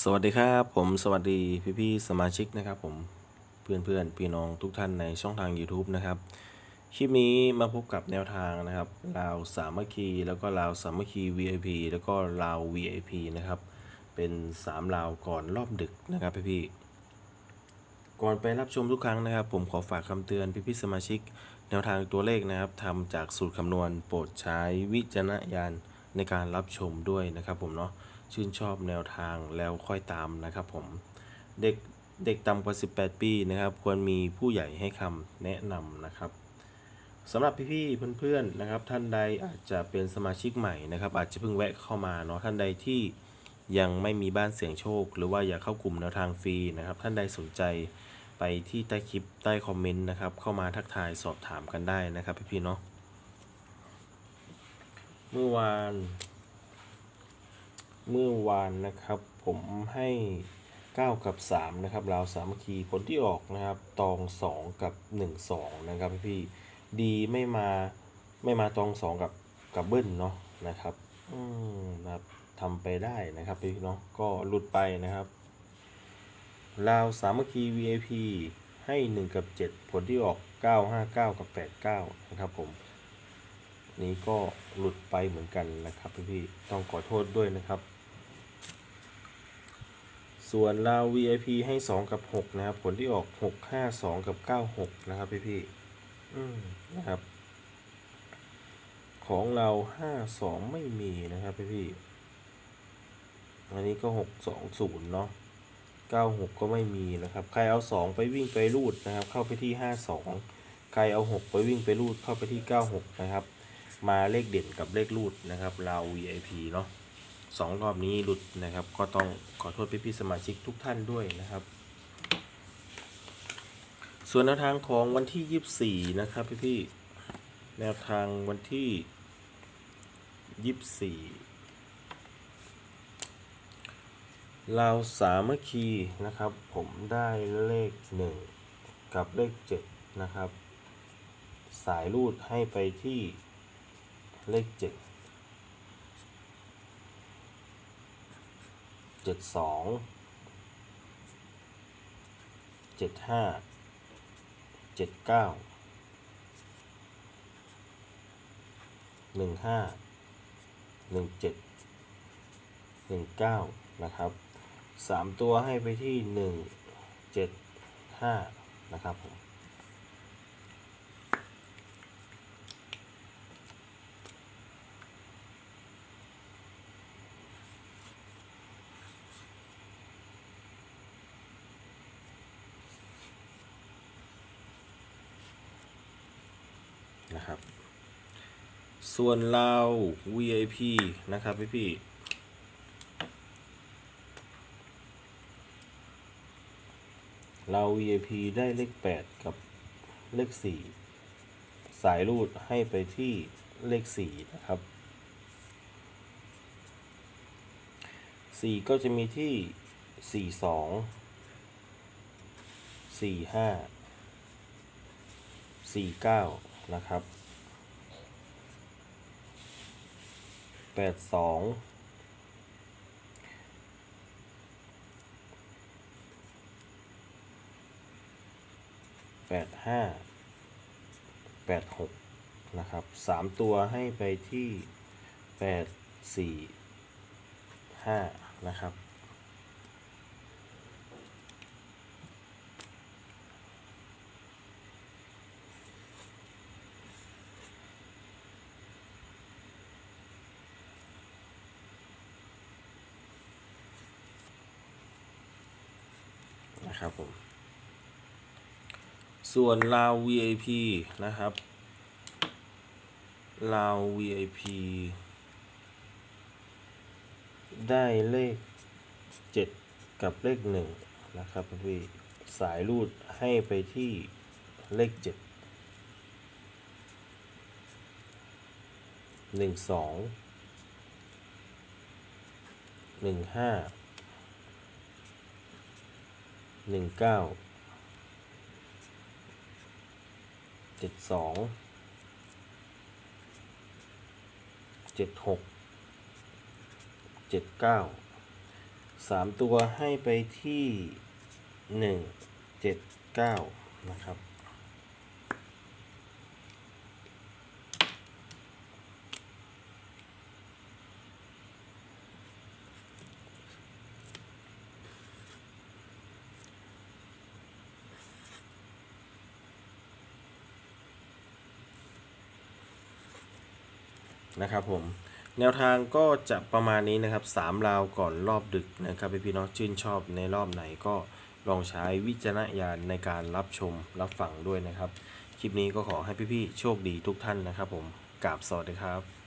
สวัสดีครับผมสวัสดีพี่พี่สมาชิกนะครับผมเพื่อนเพื่อนพี่น้องทุกท่านในช่องทาง YouTube นะครับ คลิปนี้มาพบกับแนวทางนะครับลาวสามัคคีแล้วก็ลาวสามัคคี VIP แล้วก็ลาว VIP นะครับ เป็น3ลาวก่อนรอบดึกนะครับพี่พี่ก่อนไปรับชมทุกครั้งนะครับ ผมขอฝากคำเตือนพี่พี่สมาชิก แนวทางตัวเลขนะครับทำจากสูตรคำนวณโปรดใช้วิจารณญาณในการรับชมด้วยนะครับผมเนาะ ชื่นชอบแนวทางแล้วค่อยตามนะครับผม เด็กเด็กต่ำกว่า 18 ปีนะครับ ควรมีผู้ใหญ่ให้คำแนะนำนะครับสำหรับพี่ๆเพื่อนๆนะครับ ท่านใดอาจจะเป็นสมาชิกใหม่นะครับ อาจจะเพิ่งแวะเข้ามาเนาะท่านใดที่ยังไม่มีบ้านเสี่ยงโชค หรือว่าอยากเข้ากลุ่มแนวทางฟรีนะครับ ท่านใดสนใจไปที่ใต้คลิปใต้คอมเมนต์นะครับ เข้ามาทักทายสอบถามกันได้นะครับพี่ๆเนาะเมื่อวาน เมื่อวานนะครับ ผมให้ 9 กับ 3 นะครับราวสามัคคีผลที่ออกนะครับ ตอง 2 กับ 1 2 นะครับพี่ดีไม่มาไม่มาตอง 2 กับกับเบิ้ลเนาะนะครับ อืมนะครับทำไปได้นะครับพี่เนาะก็หลุดไปนะครับราวสามัคคี VIP ให้ 1 กับ 7 ผลที่ออก 959 กับ 89 นะครับผม นี้ก็หลุดไปเหมือนกันนะครับพี่ต้องขอโทษด้วยนะครับ ส่วนลาว VIP ให้ 2 กับ 6 นะครับ ผลที่ออก 6 5 2 กับ 9 6 นะครับ พี่ๆอืมนะครับ ของเรา 5 2 ไม่มีนะครับ พี่ๆอันนี้ก็ 6 2 0 เนาะ9 6 ก็ไม่มีนะครับ ใครเอา 2 ไปวิ่งไปรูดนะครับ เข้าไปที่ 5 2 ใครเอา 6 ไปวิ่งไปรูดเข้าไปที่ 9 6 นะครับ มาเลขเด่นกับเลขรูดนะครับเรา VIP เนาะ สองรอบนี้หลุดนะครับ ก็ต้องขอโทษพี่พี่สมาชิกทุกท่านด้วยนะครับ ส่วนแนวทางของวันที่ 24 นะครับพี่พี่แนวทางวันที่ 24 ลาวสามัคคีนะครับ ผมได้เลข 1 กับเลข 7 นะครับ สายรูดให้ไปที่เลข 7 เจ็ดสองเจ็ดห้าเจ็ดเก้าหนึ่งห้าหนึ่งเจ็ดหนึ่งเก้านะครับสามตัวให้ไปที่หนึ่งเจ็ดห้านะครับผม นะครับ ส่วนเรา VIP นะครับพี่พี่เรา VIP ได้เลข 8 กับเลข 4 สายรูดให้ไปที่เลข 4 นะครับ 4 ก็จะมีที่ 4 2 4 5สี่เก้า นะครับแปดสองแปดห้าแปดหกนะครับสามตัวให้ไปที่แปดสี่ห้านะครับ นะครับผม ส่วนลาว VIP นะครับลาว VIP ได้เลข 7 กับเลข 1 นะครับพี่สายรูดให้ไปที่เลข7หนึ่งสอง หนึ่งเก้าเจ็ดสองเจ็ดหกเจ็ดเก้าสามตัวให้ไปที่หนึ่งเจ็ดเก้านะครับ นะครับผมแนวทางก็จะประมาณนี้นะครับสามราวก่อนรอบดึกนะครับพี่พี่น้องชื่นชอบในรอบไหนก็ลองใช้วิจารณญาณในการรับชมรับฟังด้วยนะครับ คลิปนี้ก็ขอให้พี่ๆโชคดีทุกท่านนะครับผมกราบสวัสดีครับ